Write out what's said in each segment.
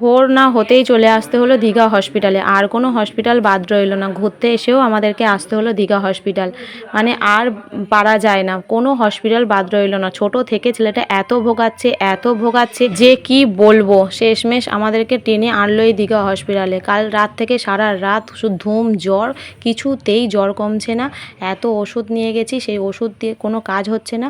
ভোর না হতেই চলে আসতে হলো দীঘা হসপিটালে। আর কোনো হসপিটাল বাদ রইল না। ঘুরতে এসেও আমাদেরকে আসতে হলো দীঘা হসপিটাল। মানে আর পারা যায় না। কোনো হসপিটাল বাদ রইল না। ছোট থেকে ছেলেটা এত ভোগাচ্ছে এত ভোগাচ্ছে যে কি বলব? শেষমেশ আমাদেরকে টেনে আনলো এই দীঘা হসপিটালে। কাল রাত থেকে সারা রাত শুধু ধুম, জ্বর, কিছুতেই জ্বর কমছে না। এত ওষুধ নিয়ে গেছি, সেই ওষুধ দিয়ে কোনো কাজ হচ্ছে না।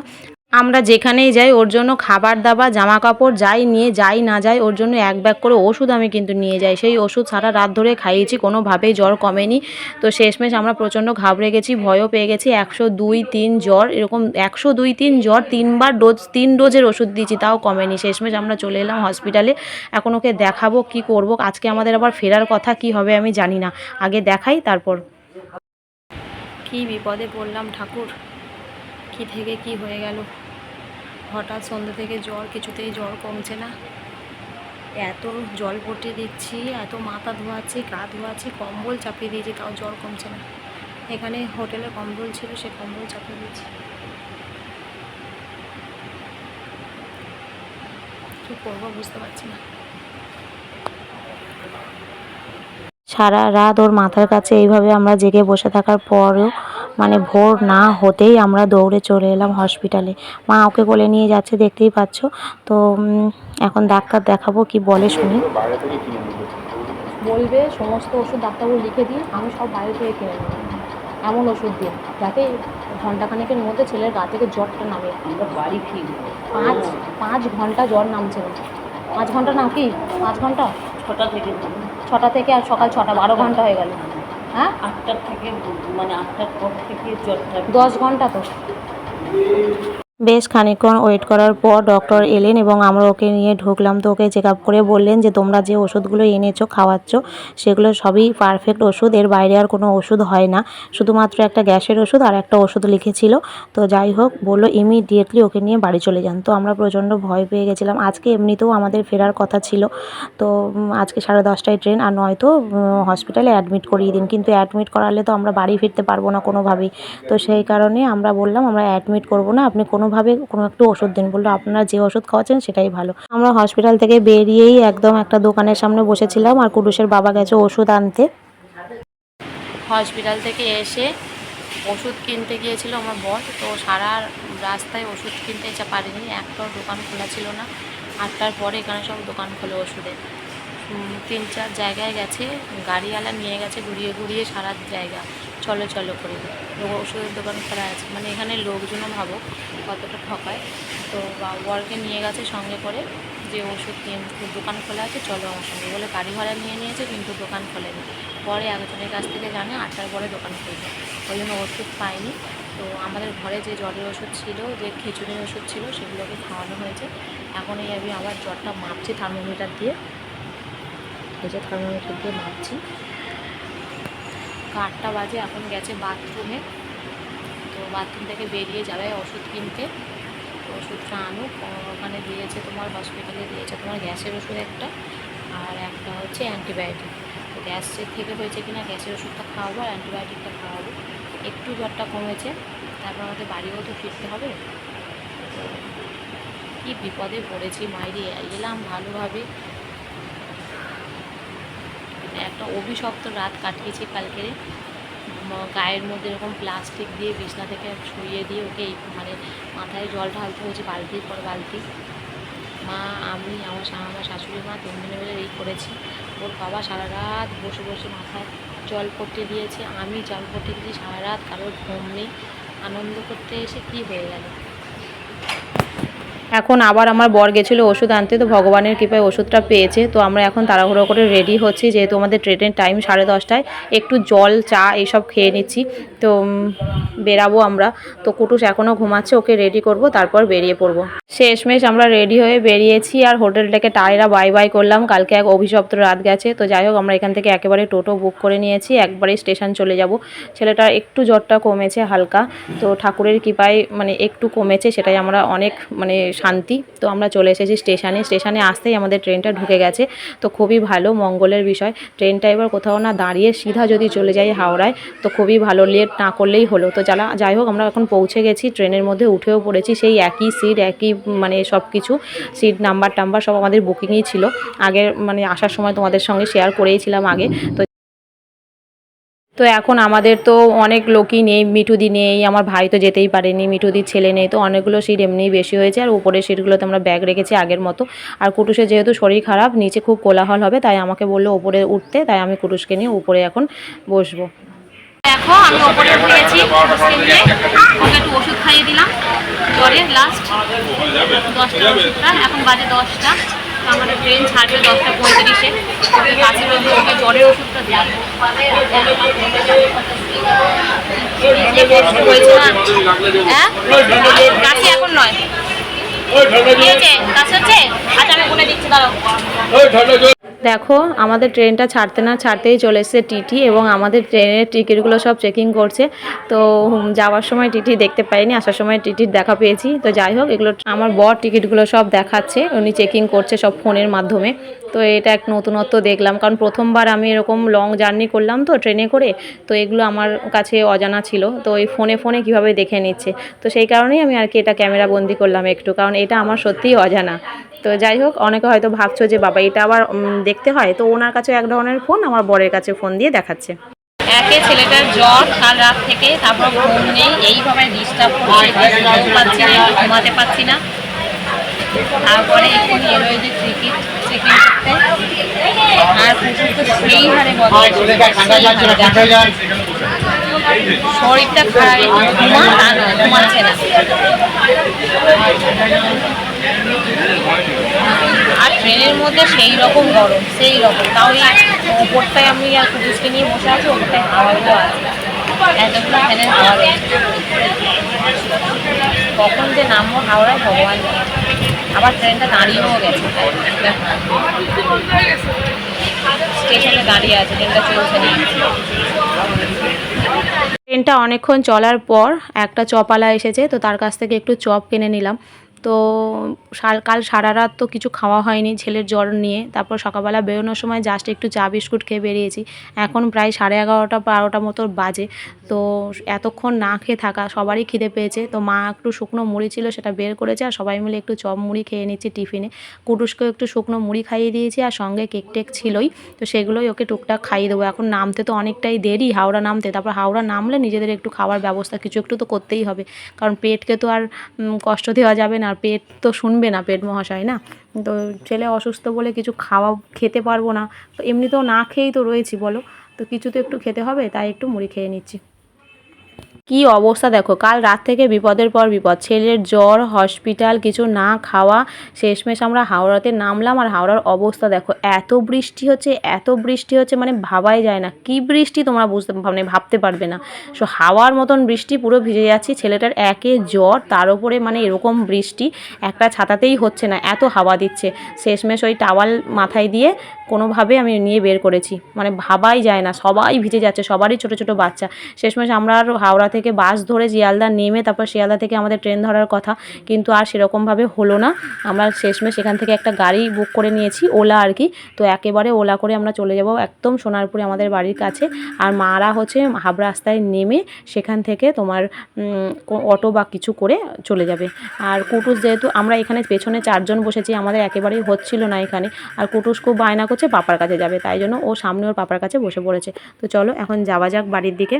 আমরা যেখানেই যাই, ওর জন্য খাবার দাবার জামা কাপড় যাই নিয়ে, যাই না যাই, ওর জন্য এক ব্যাগ করে ওষুধ আমি কিন্তু নিয়ে যাই। সেই ওষুধ সারা রাত ধরে খাইয়েছি, কোনোভাবেই জ্বর কমেনি। তো শেষমেশ আমরা প্রচণ্ড ঘাবড়ে গেছি, ভয়ও পেয়ে গেছি। একশো দুই তিন জ্বর, এরকম একশো দুই তিন জ্বর, তিনবার ডোজ, তিন ডোজের ওষুধ দিয়েছি, তাও কমেনি। শেষমেশ আমরা চলে এলাম হসপিটালে এখন ওকে দেখাবো কি করব, আজকে আমাদের আবার ফেরার কথা কি হবে আমি জানি না। আগে দেখাই, তারপর। কি বিপদে পড়লাম ঠাকুর। কি থেকে কি হয়ে গেল? হঠাৎ সন্ধ্যে থেকে জ্বর, কিছুতেই জ্বর কমছে না। এত জল পটিয়ে দিচ্ছি এত মাথা ধোয়াচ্ছি, গা ধোয়াচ্ছি, কম্বল চাপিয়ে দিয়েছি, তাও জ্বর কমছে না। এখানে হোটেলে কম্বল ছিল, সে কম্বল চাপিয়ে দিয়েছি। কী করব বুঝতে পারছি না। সারা রাত ওর মাথার কাছে এইভাবে আমরা জেগে বসে থাকার পরও মানে ভোর না হতেই আমরা দৌড়ে চলে এলাম হসপিটালে মা ওকে কোলে নিয়ে যাচ্ছে দেখতেই পাচ্ছ। তো এখন ডাক্তার দেখাবো কি বলে শুনি। বলবে সমস্ত ওষুধ ডাক্তারবাবু লিখে দিন আমি সব বাইরে থেকে কিনে নেব। এমন ওষুধ দিন যাতে ঘন্টাখানেকের মধ্যে ছেলের গা থেকে জ্বরটা নামে। বাড়ি ফিরব। পাঁচ পাঁচ ঘণ্টা জ্বর নামছে না। পাঁচ ঘণ্টা না কি? পাঁচ ঘণ্টা ছটা থেকে ছটা থেকে আর সকাল ছটা বারো ঘণ্টা হয়ে গেল। হ্যাঁ? আটটার থেকে মানে আটটার পর থেকে জ্বরটা দশ ঘণ্টা তো। বেশ খানিকক্ষণ ওয়েট করার পর ডক্টর এলেন এবং আমরা ওকে নিয়ে ঢুকলাম তো ওকে চেক করে বললেন যে তোমরা যে ওষুধগুলো এনেছো, খাওয়াচ্ছ, সেগুলো সবই পারফেক্ট ওষুধ। এর বাইরে আর কোনো ওষুধ হয় না। শুধুমাত্র একটা গ্যাসের ওষুধ আর একটা ওষুধ লিখেছিল। তো যাই হোক, বলল ইমিডিয়েটলি ওকে নিয়ে বাড়ি চলে যান। তো আমরা প্রচণ্ড ভয় পেয়ে গেছিলাম। আজকে এমনিতেও আমাদের ফেরার কথা ছিল। তো আজকে সাড়ে দশটায় ট্রেন আর নয়তো হসপিটালে অ্যাডমিট করিয়ে দিন। কিন্তু অ্যাডমিট করালে তো আমরা বাড়ি ফিরতে পারব না কোনোভাবেই। তো সেই কারণে আমরা বললাম, আমরা অ্যাডমিট করব না। আপনি কোনোভাবে কোনো একটু ওষুধ দিন বলল, আপনারা যে ওষুধ খাওয়াচ্ছেন সেটাই ভালো। আমরা হসপিটাল থেকে বেরিয়েই একদম একটা দোকানের সামনে বসেছিলাম আর কুডুসের বাবা গেছে ওষুধ আনতে। হসপিটাল থেকে এসে ওষুধ কিনতে গিয়েছিল আমার বর, তো সারা রাস্তায় ওষুধ কিনতে পারিনি, একটাও দোকান খোলা ছিল না। আটটার পরে এখানে সব দোকান খোলে ওষুধের। তিন চার জায়গায় গেছে, গাড়িওয়ালা নিয়ে গেছে, ঘুরিয়ে ঘুরিয়ে সারা জায়গা। চলো চলো করে ওষুধের দোকান খোলা আছে। মানে এখানে লোকজনও ভাবো কতটা ঠকায়। তো বরকে নিয়ে গেছে সঙ্গে করে যে ওষুধ কিন, দোকান খোলা আছে, চলো আমার সঙ্গে। বলে গাড়ি ভাড়া নিয়ে নিয়েছে, কিন্তু দোকান খোলেনি। পরে একজনের কাছ থেকে জানে, আটটার পরে দোকান খুলবে ওই জন্য ওষুধ পাইনি। তো আমাদের ঘরে যে জ্বরের ওষুধ ছিল, যে খিচুড়ির ওষুধ ছিল, সেগুলোকে খাওয়ানো হয়েছে। এখন এই আমি আবার জ্বরটা মাপছি থার্মোমিটার দিয়ে। এই যে থার্মোমিটার দিয়ে মাপছি। আটটা বাজে, এখন গেছে বাথরুমে তো বাথরুম থেকে বেরিয়ে যাবে ওষুধ কিনতে। তো ওষুধটা আনুক, ওখানে দিয়েছে তোমার হসপিটালে দিয়েছে তোমার গ্যাসের ওষুধ একটা, আর একটা হচ্ছে অ্যান্টিবায়োটিক তো গ্যাসের থেকে হয়েছে কিনা, গ্যাসের ওষুধটা খাওয়াবো আর অ্যান্টিবায়োটিকটা খাওয়াবো। একটু জ্বরটা কমেছে, তারপর আমাদের বাড়িও তো ফিরতে হবে। কী বিপদে পড়েছি মাইরে, এলাম ভালোভাবে। একটা অভিশপ্ত রাত কাটিয়েছি কালকে গায়ের মধ্যে এরকম প্লাস্টিক দিয়ে বিছনা থেকে শুইয়ে দিয়ে ওকে মানে মাথায় জল ঢালতে হয়েছে বালতির পর বালতি। মা, আমি, আমার আমার শাশুড়ি মা তিনজনে মিলে এই করেছি। ওর বাবা সারা রাত বসে বসে মাথায় জল পট্টি দিয়েছে। আমি জল পট্টি দিয়েছি সারা রাত কারোর ঘুম নেই। আনন্দ করতে এসে কি হয়ে গেল? এখন আবার আমার বর গেছিল ওষুধ আনতে, তো ভগবানের কৃপায় ওষুধটা পেয়েছে। তো আমরা এখন তাড়াহুড়ো করে রেডি হচ্ছি, যেহেতু আমাদের ট্রেনের টাইম সাড়ে দশটায়, একটু জল, চা এইসব খেয়ে নিচ্ছি। তো বেরাবো আমরা। তো কুটুস এখনও ঘুমাচ্ছে, ওকে রেডি করব, তারপর বেরিয়ে পড়ব। শেষমেশ আমরা রেডি হয়ে বেরিয়েছি, আর হোটেলটাকে টায়রা বাই বাই করলাম। কালকে এক অভিশপ্ত রাত গেছে, তো যাই হোক, আমরা এখান থেকে একেবারে টোটো বুক করে নিয়েছি, একবারে স্টেশন চলে যাব। ছেলেটার একটু জ্বরটা কমেছে হালকা, তো ঠাকুরের কৃপায় মানে একটু কমেছে, সেটাই আমরা অনেক মানে শান্তি। তো আমরা চলে এসেছি স্টেশনে। স্টেশনে আসতেই আমাদের ট্রেনটা ঢুকে গেছে। তো খুবই ভালো, মঙ্গলের বিষয়। ট্রেনটা এবার কোথাও না দাঁড়িয়ে সিধা যদি চলে যাই হাওড়ায়, তো খুবই ভালো, লেট না করলেই হলো। তো যারা, যাই হোক, আমরা এখন পৌঁছে গেছি। ট্রেনের মধ্যে উঠেও পড়েছি সেই একই সিট, একই মানে সব কিছু। সিট, নাম্বার, টাম্বার সব আমাদের বুকিংই ছিল। আগের মানে আসার সময় তোমাদের সঙ্গে শেয়ার করেইছিলাম আগে। তো তো এখন আমাদের তো অনেক লোকই নেই, মিঠুদি নেই, আমার ভাই তো যেতেই পারেনি, মিঠুদির ছেলে নেই, তো অনেকগুলো সিট এমনিই বেশি হয়েছে আর উপরের সিটগুলোতে আমরা ব্যাগ রেখেছি আগের মতো। আর কুটুসের যেহেতু শরীর খারাপ, নিচে খুব কোলাহল হবে, তাই আমাকে বলল ওপরে উঠতে, তাই আমি কুটুসকে নিয়ে উপরে এখন বসবো। দেখো, আমি ওপরে উঠে গেছি ওকে একটু ওষুধ খাইয়ে দিলাম জ্বরের লাস্ট দশটা ওষুধটা, এখন বাজে দশটা। আমাদের ট্রেন ছাড়বে দশটা পঁয়ত্রিশে। ওকে কাছে রয়েছে ওকে জ্বরের ওষুধটা না হ্যাঁ? কাছে এখন নয়। কাছে হচ্ছে? আচ্ছা আমি বলে দিচ্ছি দাঁড়াও। দেখো, আমাদের ট্রেনটা ছাড়তে না ছাড়তেই চলে এসেছে টিটি এবং আমাদের ট্রেনের টিকিটগুলো সব চেকিং করছে। তো যাওয়ার সময় টিটি দেখতে পাইনি, আসার সময় টিটির দেখা পেয়েছি। তো যাই হোক, এগুলো আমার বর টিকিটগুলো সব দেখাচ্ছে, উনি চেকিং করছে সব ফোনের মাধ্যমে। তো এটা এক নতুনত্ব দেখলাম, কারণ প্রথমবার আমি এরকম লং জার্নি করলাম তো ট্রেনে করে, তো এগুলো আমার কাছে অজানা ছিল। তো ওই ফোনে ফোনে কীভাবে দেখে নিচ্ছে? তো সেই কারণেই আমি আর কি এটা ক্যামেরা বন্দি করলাম একটু, কারণ এটা আমার সত্যিই অজানা। তো যাই হোক, অনেকে হয়তো ভাবছ যে, বাবা, এটা আবার দেখতে হয় তো ওনার কাছে এক ধরনের ফোন আমার বরের কাছে ফোন দিয়ে দেখাচ্ছে। একে ছেলেটার জ্বর কাল রাত থেকে তারপর ঘুম নেই এইভাবে ডিস্টার্ব করছে ঘুম পাচ্ছি না ঘুমাতে পাচ্ছি না। তারপরে এখন এলো এই যে ক্রিকেট চেকিং করতে। আর কুকুর তো সেই হারে। শরীরটা খারাপ ঘুমা তা নয় ঘুমাচ্ছে না। আর ট্রেনের মধ্যে সেই রকম গরম, সেই রকম। তাও ওপরটায় আমি আর কুকুরকে নিয়ে বসে আছি, ওপরটায় হাওয়াগুলো আছে। এতগুলো ফ্যানের হাওয়া রয়েছে। কখন যে নামবো হাওড়ায় ভগবান আবার ট্রেনটা দাঁড়িয়েও গেছে। স্টেশনে দাঁড়িয়ে আছে, ট্রেনটা চলছে ট্রেনটা অনেকক্ষণ চলার পর একটা চপালা এসেছে, তো তার কাছ থেকে একটু চপ কিনে নিলাম। তো কাল সারা রাত তো কিছু খাওয়া হয়নি ছেলের জ্বর নিয়ে। তারপর সকালবেলা বেরোনোর সময় জাস্ট একটু চা, বিস্কুট খেয়ে বেরিয়েছি। এখন প্রায় সাড়ে এগারোটা, বারোটা মতো বাজে। তো এতক্ষণ না খেয়ে থাকা সবারই খিদে পেয়েছে। তো মা একটু শুকনো মুড়ি ছিল সেটা বের করেছে আর সবাই মিলে একটু চপ মুড়ি খেয়ে নিচ্ছি টিফিনে। কুটুসকেও একটু শুকনো মুড়ি খাইয়ে দিয়েছি আর সঙ্গে কেক টেক ছিলই। তো সেগুলোই ওকে টুকটাক খাইয়ে দেবো। এখন নামতে তো অনেকটাই দেরি, হাওড়া নামতে। তারপর হাওড়া নামলে নিজেদের একটু খাওয়ার ব্যবস্থা কিছু একটু তো করতেই হবে। কারণ পেটকে তো আর কষ্ট দেওয়া যাবে না। আর পেট তো শুনবে না, পেট মহাশয়, না? তো ছেলে অসুস্থ বলে কিছু খাওয়া, খেতে পারব না। তো এমনিতেও না খেয়েই তো রয়েছি, বলো? তো কিছু তো একটু খেতে হবে, তাই একটু মুড়ি খেয়ে নিচ্ছি। কি অবস্থা? দেখো, কাল রাত থেকে বিপদের পর বিপদ। ছেলের জ্বর, হসপিটাল, কিছু না খাওয়া, শেষমেশ আমরা হাওড়াতে নামলাম। আর হাওড়ার অবস্থা দেখো, এত বৃষ্টি হচ্ছে, এত বৃষ্টি হচ্ছে মানে ভাবাই যায় না। কি বৃষ্টি তোমরা বুঝতে মানে ভাবতে পারবে না। সো, হাওয়ার মতন বৃষ্টি পুরো ভিজে যাচ্ছি। ছেলেটার একে জ্বর, তার উপরে মানে এরকম বৃষ্টি, একটা ছাতাতেই হচ্ছে না, এত হাওয়া দিচ্ছে। শেষমেশ ওই টাওয়াল মাথায় দিয়ে কোনোভাবে আমি নিয়ে বের করেছি। মানে ভাবাই যায় না, সবাই ভিজে যাচ্ছে, সবারই ছোট ছোট বাচ্চা। শেষমেশ আমরা আর হাওড়া থেকে বাস ধরে শিয়ালদা নেমে তারপর শিয়ালদা থেকে আমাদের ট্রেন ধরার কথা। কিন্তু আর সেরকমভাবে হলো না। আমরা শেষমেশ সেখান থেকে একটা গাড়ি বুক করে নিয়েছি, ওলা আর কি। তো একেবারে ওলা করে আমরা চলে যাব একদম সোনারপুরে আমাদের বাড়ির কাছে। আর মারা হচ্ছে হাবড়া রাস্তায় নেমে সেখান থেকে তোমার অটো বা কিছু করে চলে যাবে। আর কুটুস যেহেতু আমরা এখানে পেছনে চারজন বসেছি, আমাদের একেবারেই হচ্ছিল না এখানে। আর কুটুস খুব বায়না করছে, পাপার কাছে যাবে। তাই জন্য ও সামনে ওর পাপার কাছে বসে পড়েছে। তো চলো এখন যাওয়া যাক বাড়ির দিকে।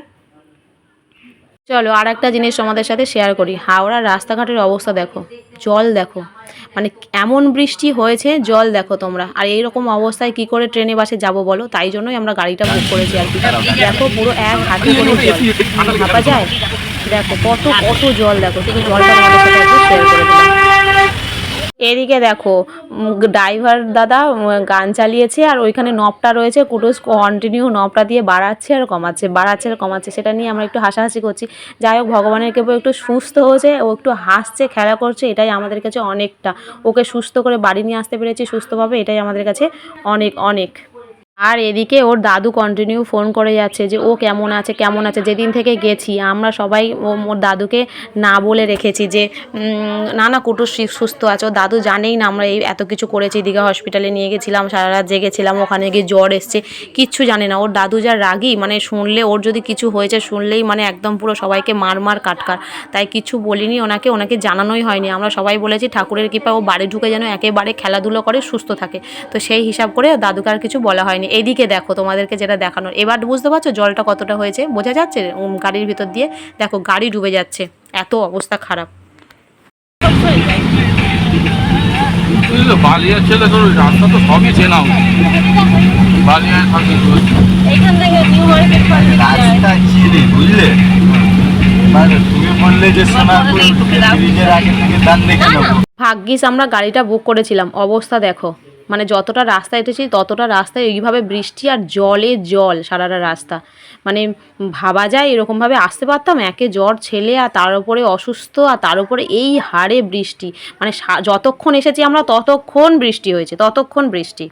চলো আর একটা জিনিস তোমাদের সাথে শেয়ার করি। হাওড়ার রাস্তাঘাটের অবস্থা দেখো, জল দেখো মানে এমন বৃষ্টি হয়েছে, জল দেখো তোমরা। আর এই রকম অবস্থায় কি করে ট্রেনে বাসে যাব বলো? তাই জন্যই আমরা গাড়িটা বুক করেছি আর কি। দেখো পুরো এক হাতে করে জল। ভাবা যায়? দেখো কত কত জল দেখো। শুধু জলটা আমাদের সাথে শেয়ার করে দিলাম। এদিকে দেখো ড্রাইভার দাদা গান চালিয়েছে আর ওইখানে নবটা রয়েছে, কুটুস কন্টিনিউ নবটা দিয়ে বাড়াচ্ছে আর কমাচ্ছে, বাড়াচ্ছে আর কমাচ্ছে, সেটা নিয়ে আমরা একটু হাসাহাসি করছি। যাই হোক, ভগবানের কেউ একটু সুস্থ হয়েছে, ও একটু হাসছে, খেলা করছে, এটাই আমাদের কাছে অনেকটা। ওকে সুস্থ করে বাড়ি নিয়ে আসতে পেরেছি সুস্থভাবে, এটাই আমাদের কাছে অনেক অনেক। আর এদিকে ওর দাদু কন্টিনিউ ফোন করে যাচ্ছে যে, ও কেমন আছে? কেমন আছে? যেদিন থেকে গেছি, আমরা সবাই ওর দাদুকে না বলে রেখেছি যে না না, কুটুর সুস্থ আছে। ওর দাদু জানেই না আমরা এই এত কিছু করেছি। দীঘা হসপিটালে নিয়ে গেছিলাম, সারা রাত জেগেছিলাম, ওখানে গিয়ে জ্বর এসছে, কিচ্ছু জানে না। ওর দাদু যা রাগি মানে শুনলে ওর যদি কিছু হয়েছে, শুনলেই মানে একদম পুরো সবাইকে মার মার কাটকার তাই কিছু বলিনি ওনাকে ওনাকে জানানোই হয়নি। আমরা সবাই বলেছি, ঠাকুরের কৃপা ও বাড়ি ঢুকে যেন একেবারে খেলাধুলো করে, সুস্থ থাকে। তো সেই হিসাব করে দাদুকে আর কিছু বলা হয়নি। এইদিকে দেখো তোমাদেরকে যেটা দেখানোর। এবার বুঝতে পারছ জলটা কতটা হয়েছে? বোঝা যাচ্ছে গাড়ির ভিতর দিয়ে? দেখো গাড়ি ডুবে যাচ্ছে। এত অবস্থা খারাপ। ছেলে রাস্তা তো সবই বালিয়ায় থাকে। থেকে নিউ মার্কেট রাস্তা চিনি বুঝলে? মানে ভাগ্যিস আমরা গাড়িটা বুক করেছিলাম। অবস্থা দেখো। মানে যতটা রাস্তা এসেছি ততটা রাস্তায় এইভাবে বৃষ্টি আর জলে জল সারাটা রাস্তা। মানে ভাবা যায় এরকমভাবে আসতে পারতাম, একে জ্বর ছেলে আর তার উপরে অসুস্থ আর তার উপরে এই হারে বৃষ্টি। মানে যতক্ষণ এসেছি আমরা ততক্ষণ বৃষ্টি হয়েছে, ততক্ষণ বৃষ্টি।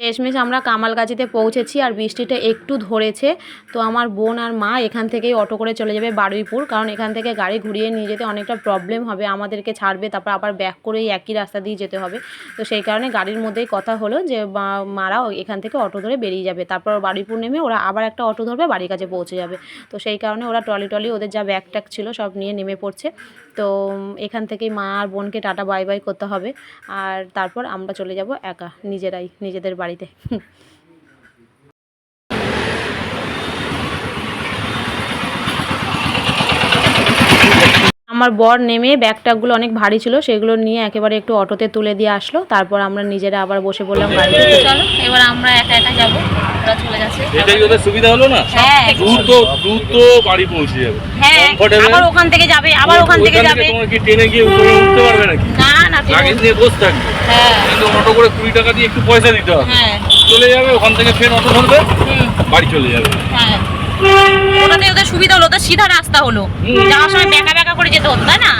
শেষমেশ আমরা কামালগাছিতে পৌঁছেছি আর বৃষ্টিটা একটু ধরেছে। তো আমার বোন আর মা এখান থেকেই অটো করে চলে যাবে বারুইপুর, কারণ এখান থেকে গাড়ি ঘুরিয়ে নিয়ে যেতে অনেকটা প্রবলেম হবে। আমাদেরকে ছাড়বে, তারপর আবার ব্যাক করে এই একই রাস্তা দিয়ে যেতে হবে। তো সেই কারণে গাড়ির মধ্যেই কথা হলো যে মারা এখান থেকে অটো ধরে বেরিয়ে যাবে। তারপর বারুইপুর নেমে ওরা আবার একটা অটো ধরবে, বাড়ির কাছে পৌঁছে যাবে। তো সেই কারণে ওরা ট্রলি টলি ওদের যা ব্যাগ ট্যাগ ছিল সব নিয়ে নেমে পড়ছে। তো এখান থেকেই মা আর বোনকে টাটা বাই বাই করতে হবে। আর তারপর আমরা চলে যাব একা, নিজেরাই, নিজেদের বাড়িতে। আমার বর নেমে ব্যাগ ট্যাগগুলো অনেক ভারী ছিল সেগুলো নিয়ে একেবারে একটু অটোতে তুলে দিয়ে আসলো। তারপর আমরা নিজেরা আবার বসে পড়লাম গাড়িতে চলো এবার আমরা একা একা যাব ওরা চলে যাচ্ছে এটাই ওদের সুবিধা হলো না? হ্যাঁ দ্রুত দ্রুত বাড়ি পৌঁছে যাবে। হ্যাঁ আবার ওখান থেকে যাবে আবার ওখান থেকে যাবে। তোমার কি ট্রেনে গিয়ে উঠতে পারবে নাকি? না না লাগেজ নিয়ে বসে থাকবে। হ্যাঁ। কিন্তু অটো করে কুড়ি টাকা দিয়ে একটু পয়সা দিতে হবে। হ্যাঁ। চলে যাবে ওখান থেকে ফের অটো ধরবে বাড়ি চলে যাবে। হ্যাঁ। ওটাতে ওদের সুবিধা হলো ওদের সিধা রাস্তা হলো। যাওয়ার সময় বেঁকা বেঁকা করে যেতে হতো তাই না?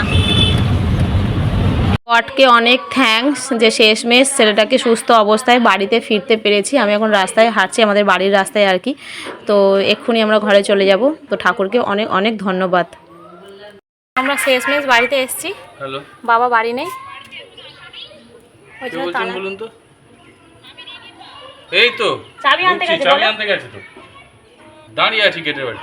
গডকে অনেক থ্যাঙ্কস যে শেষমেশ ছেলেটাকে সুস্থ অবস্থায় বাড়িতে ফিরতে পেরেছি। আমি এখন রাস্তায় হাঁটছি আমাদের বাড়ির রাস্তায় আর কি। তো এক্ষুনি আমরা ঘরে চলে যাব। তো ঠাকুরকে অনেক অনেক ধন্যবাদ। আমরা শেষমেশ বাড়িতে এসেছি। বাবা বাড়ি নেই। ওই জন্য তালা- বলুন তো? এই তো চাবি আনতে গেছে চাবি আনতে গেছে তো। দাঁড়িয়ে আছি গেটের বাড়ি।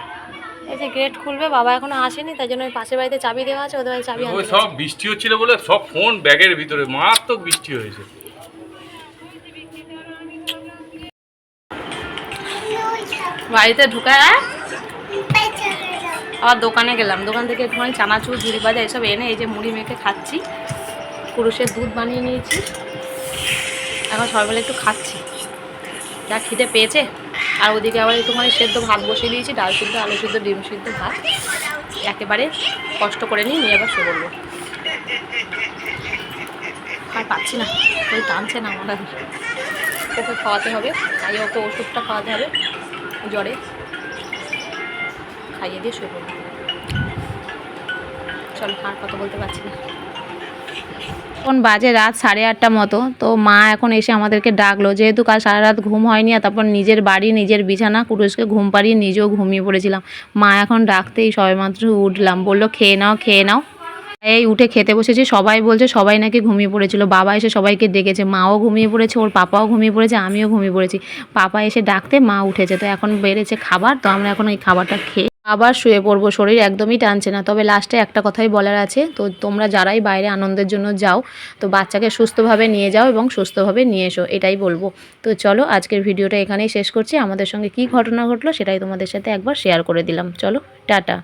এই যে গেট খুলবে বাবা এখনও আসেনি তাই জন্য ওই পাশের বাড়িতে চাবি দেওয়া আছে ওদের বাড়ি চাবি ওই আনতে সব বৃষ্টি হচ্ছিল বলে সব ফোন ব্যাগের ভিতরে মারাত্মক বৃষ্টি হয়েছে। বাড়িতে ঢুকায় আবার দোকানে গেলাম। দোকান থেকে একটুখানি চানাচুর ঝুড়ি বাজা এসব এনে এই যে মুড়ি মেখে খাচ্ছি। পুরুষের দুধ বানিয়ে নিয়েছি। এখন সকালবেলা একটু খাচ্ছি। যা খিদে পেয়েছে। আর ওদিকে আবার একটুখানি সেদ্ধ ভাত বসিয়ে দিয়েছি, ডাল সিদ্ধ, আলু সিদ্ধ, ডিম সিদ্ধ, ভাত। একেবারে কষ্ট করে নিই নিয়ে আবার শো করব। আর পাচ্ছি না, ওই টানছে না আমার ওকে খাওয়াতে হবে খাইয়ে ওকে ওষুধটা খাওয়াতে হবে, জ্বরে। খাইয়ে দিয়ে শুয়ে পড়ব। চলো, আর কথা বলতে পারছি না। এখন বাজে রাত সাড়ে আটটা মতো, তো মা এখন এসে আমাদেরকে ডাকলো, যেহেতু কাল সারা রাত ঘুম হয়নি আর তারপর নিজের বাড়ি, নিজের বিছানা কুটুসকে ঘুম পাড়িয়ে নিজেও ঘুমিয়ে পড়েছিলাম। মা এখন ডাকতেই সবেমাত্র উঠলাম, বলল, খেয়ে নাও খেয়ে নাও। এই উঠে খেতে বসেছি, সবাই বলছে, সবাই নাকি ঘুমিয়ে পড়েছিল। বাবা এসে সবাইকে ডেকেছে, মাও ঘুমিয়ে পড়েছে, ওর পাপাও ঘুমিয়ে পড়েছে, আমিও ঘুমিয়ে পড়েছি। পাপা এসে ডাকতে মা উঠেছে, তো এখন বেড়েছে খাবার, তো আমরা এখন এই খাবারটা খেয়ে আবার শুয়ে পড়ব, শরীর একদমই টানছে না। তবে লাস্টে একটা কথাই বলার আছে, তো তোমরা যারাই বাইরে আনন্দের জন্য যাও, তো বাচ্চাকে সুস্থভাবে নিয়ে যাও এবং সুস্থভাবে নিয়ে এসো, এটাই বলব। তো চলো, আজকের ভিডিওটা এখানেই শেষ করছি। আমাদের সঙ্গে কি ঘটনা ঘটলো সেটাই তোমাদের সাথে একবার শেয়ার করে দিলাম। চলো, টাটা।